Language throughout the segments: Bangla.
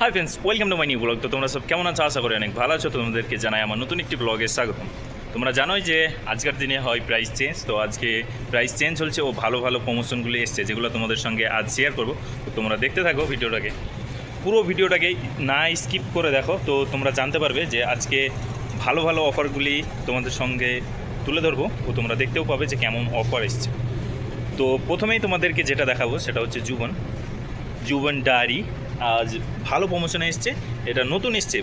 Hi friends welcome to my new blog তো তোমরা সব কেমন আছো? আশা করি অনেক ভালো আছো। তোমাদেরকে জানাই আমার নতুন একটি ব্লগে স্বাগতম। তোমরা জানোই যে আজকের দিনে হয় প্রাইস চেঞ্জ তো আজকে প্রাইস চেঞ্জ হচ্ছে ও ভালো ভালো প্রমোশনগুলি এসছে, যেগুলো তোমাদের সঙ্গে আজ শেয়ার করব। তো তোমরা দেখতে থাকো ভিডিওটাকে। পুরো ভিডিওটাকে না স্কিপ করে দেখো। তো তোমরা জানতে পারবে যে আজকে ভালো ভালো অফারগুলি তোমাদের সঙ্গে তুলে ধরবো। ও তোমরা দেখতেও পাবে যে কেমন অফার এসছে। তো প্রথমেই তোমাদেরকে যেটা দেখাবো, সেটা হচ্ছে জুবন জুবন ডায়েরি আজ ভালো প্রমোশন এসছে, এটা নতুন এসছে,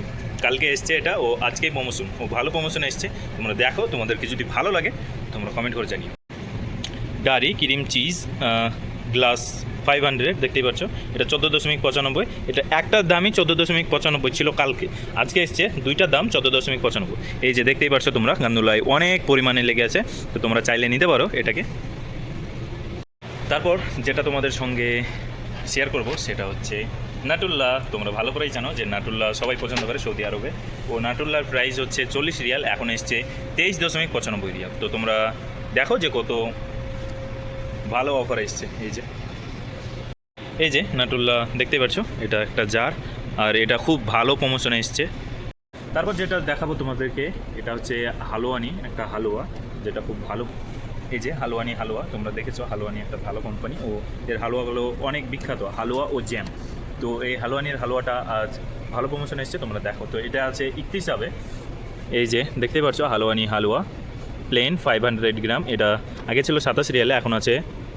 কালকে এসছে এটা, ও আজকেই প্রমোশন ও ভালো প্রমোশন এসছে, তোমরা দেখো তোমাদেরকে যদি ভালো লাগে, তোমরা কমেন্ট করে জানিও। Dairy cream cheese glass five hundred দেখতেই পাচ্ছ, এটা চোদ্দ দশমিক পঁচানব্বই, এটা একটার দামই চোদ্দ দশমিক পঁচানব্বই ছিল কালকে, আজকে এসছে দুইটার দাম চোদ্দ দশমিক পঁচানব্বই। এই যে দেখতেই পাচ্ছ তোমরা গান্দুলায় অনেক পরিমাণে লেগে আছে, তো তোমরা চাইলে নিতে পারো এটাকে। তারপর যেটা তোমাদের সঙ্গে শেয়ার করব, সেটা হচ্ছে নাটুল্লা তোমরা ভালো করেই জানো যে নাটুল্লা সবাই পছন্দ করে সৌদি আরবে। ও নাটুল্লার প্রাইস হচ্ছে চল্লিশ রিয়াল, এখন এসছে তেইশ দশমিক পঁচানব্বই রিয়াল। তো তোমরা দেখো যে কত ভালো অফার এসছে। এই যে এই যে নাটুল্লা দেখতে পাচ্ছ এটা একটা জার আর এটা খুব ভালো প্রমোশনে এসছে। তারপর যেটা দেখাবো তোমাদেরকে, এটা হচ্ছে হালুয়ানি, একটা হালুয়া, যেটা খুব ভালো। এই যে হালুয়ানি হালুয়া, তোমরা দেখেছ হালুয়ানি একটা ভালো কোম্পানি ও, এর হালুয়াগুলো অনেক বিখ্যাত, হালুয়া ও জ্যাম। তো এই হালুয়ানির হালুয়াটা আজ ভালো প্রমোশন এসছে, তোমরা দেখো। তো এটা আছে ইকতিস হবে এই যে দেখতে পাচ্ছ Halwani halawa plain five hundred gram এটা আগে ছিল সাতাশ রিয়ালে, এখন আছে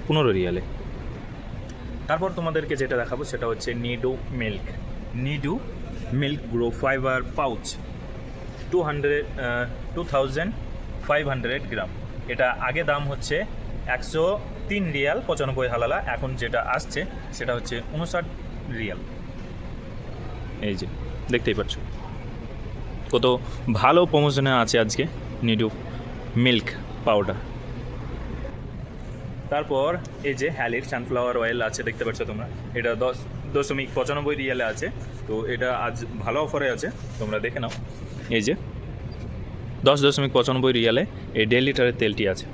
পনেরো রিয়ালে। তারপর তোমাদেরকে যেটা দেখাবো, সেটা হচ্ছে Nido milk. Nido milk grow fibre pouch two hundred two thousand five hundred gram এটা আগে দাম হচ্ছে একশো তিন রিয়াল, পঁচানব্বই হালালা। এখন যেটা আসছে, সেটা হচ্ছে উনষাট রিয়াল এই যে, দেখতেই পাচ্ছ। কত ভালো প্রমোশনে আছে আজকে নিডু মিল্ক পাউডার তারপর এই যে হ্যালির সানফ্লাওয়ার অয়েল আছে, দেখতে পাচ্ছ তোমরা। এটা দশ, দশমিক পঁচানব্বই রিয়ালে আছে। তো এটা আজ ভালো অফারে আছে। তোমরা দেখে নাও। এই যে, দশ দশমিক পঁচানব্বই রিয়ালে এই দেড় লিটারের তেলটি আছে।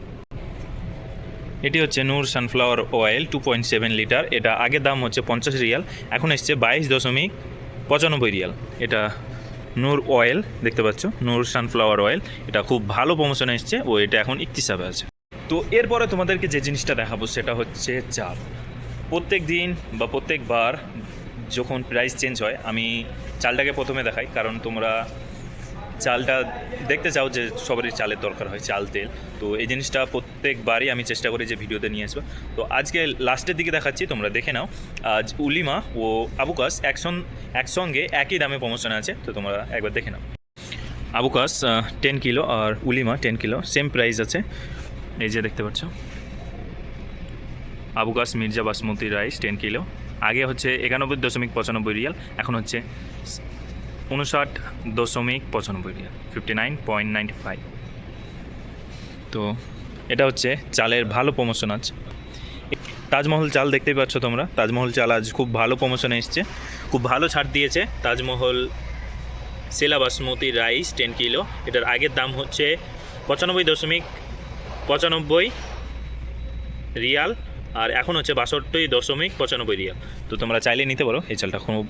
এটি হচ্ছে Noor sunflower oil two point seven litre. এটা আগে দাম হচ্ছে পঞ্চাশ রিয়াল, এখন এসছে বাইশ দশমিক পঁচানব্বই রিয়াল। এটা নূর অয়েল, দেখতে পাচ্ছ? Noor sunflower oil. এটা খুব ভালো প্রমোশনে এসছে ও এটা এখন ইকতিসাবে আছে। তো এরপরে তোমাদেরকে যে জিনিসটা দেখাবো সেটা হচ্ছে চাল। প্রত্যেক দিন বা প্রত্যেকবার যখন প্রাইস চেঞ্জ হয়, আমি চালটাকে প্রথমে দেখাই, কারণ তোমরা চালটা দেখতে চাও যে সবারই চালের দরকার হয় চাল, তেল। তো এই জিনিসটা প্রত্যেকবারই আমি চেষ্টা করি যে ভিডিওতে নিয়ে আসব। তো আজকে লাস্টের দিকে দেখাচ্ছি, তোমরা দেখে নাও। আজ উলিমা ও আবুকাস একসং একসঙ্গে একই দামে প্রমোশন আছে, তো তোমরা একবার দেখে নাও। আবুকাস টেন কিলো আর উলিমা টেন কিলো সেম প্রাইস আছে। এই যে দেখতে পাচ্ছ। Abu Kass, Mirza basmati rice ten kilo আগে হচ্ছে একানব্বই দশমিক পঁচানব্বই রিয়াল, এখন হচ্ছে উনষাট দশমিক পঁচানব্বই riyal fifty nine point ninety five তো এটা হচ্ছে চালের ভালো প্রমোশন আছে তাজমহল চাল দেখতেই পাচ্ছ তোমরা। তাজমহল চাল আজ খুব ভালো প্রমোশনে এসছে। খুব ভালো ছাড় দিয়েছে। Taj Mahal sella basmati rice ten kilo. এটার আগের দাম হচ্ছে পঁচানব্বই দশমিক পঁচানব্বই রিয়াল, আর এখন হচ্ছে বাষট্টি দশমিক পঁচানব্বই রিয়াল। তো তোমরা চাইলে নিতে পারো। এই চালটা খুব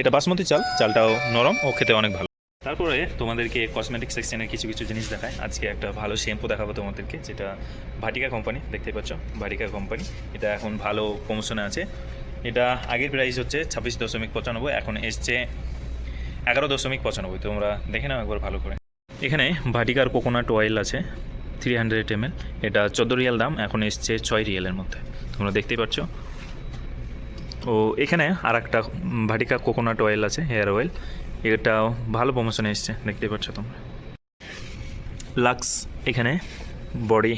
এটা বাসমতি চাল, চালটাও নরম, ও খেতে অনেক ভালো। তারপরে তোমাদেরকে কসমেটিক সেকশনের কিছু কিছু জিনিস দেখায়। আজকে একটা ভালো শ্যাম্পু দেখাবো তোমাদেরকে, যেটা ভাটিকা কোম্পানি দেখতে পাচ্ছ? ভাটিকা কোম্পানি এটা এখন ভালো প্রমোশনে আছে। এটা আগের প্রাইস হচ্ছে ছাব্বিশ দশমিক পঁচানব্বই, এখন এসছে এগারো দশমিক পঁচানব্বই। তোমরা দেখে নাও একবার ভালো করে। এখানে ভাটিকার কোকোনাট অয়েল আছে থ্রি হান্ড্রেড এম এটা চোদ্দ রিয়াল দাম, এখন এসছে ছয় রিয়ালের মধ্যে। তোমরা দেখতেই পাচ্ছ? ও এখানে আর একটা ভাটিকা কোকোনাট অয়েল আছে হেয়ার অয়েল এটাও ভালো প্রমোশনে এসছে দেখতে পাচ্ছ তোমরা। লাক্স এখানে বডি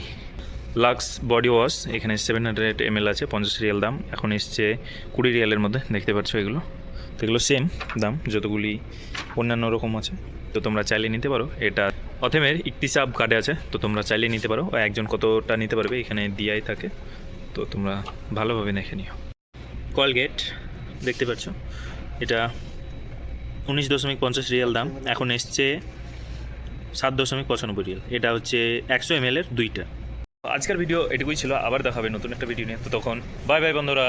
লাক্স বডি ওয়াশ এখানে সেভেন হান্ড্রেড এম আছে, পঞ্চাশ রিয়াল দাম। এখন এসছে কুড়ি রিয়ালের মধ্যে, দেখতে পাচ্ছ এগুলো। তো এগুলো সেম দাম, যতগুলি অন্যান্য রকম আছে। তো তোমরা চাইলে নিতে পারো। এটা অথেমের ইকতিসাব কার্ডে আছে, তো তোমরা চাইলে নিতে পারো। একজন কতটা নিতে পারবে, এখানে দিয়াই থাকে। তো তোমরা ভালোভাবে দেখে নিও। কলগেট দেখতে পাচ্ছ? এটা উনিশ দশমিক পঞ্চাশ রিয়াল দাম। এখন এসছে সাত দশমিক পঁচানব্বই রিয়াল এটা হচ্ছে একশো এম এর দুইটা। আজকের ভিডিও এটুকুই ছিল। আবার দেখাবে নতুন একটা ভিডিও নিয়ে। তো তখন বাই বাই বন্ধুরা।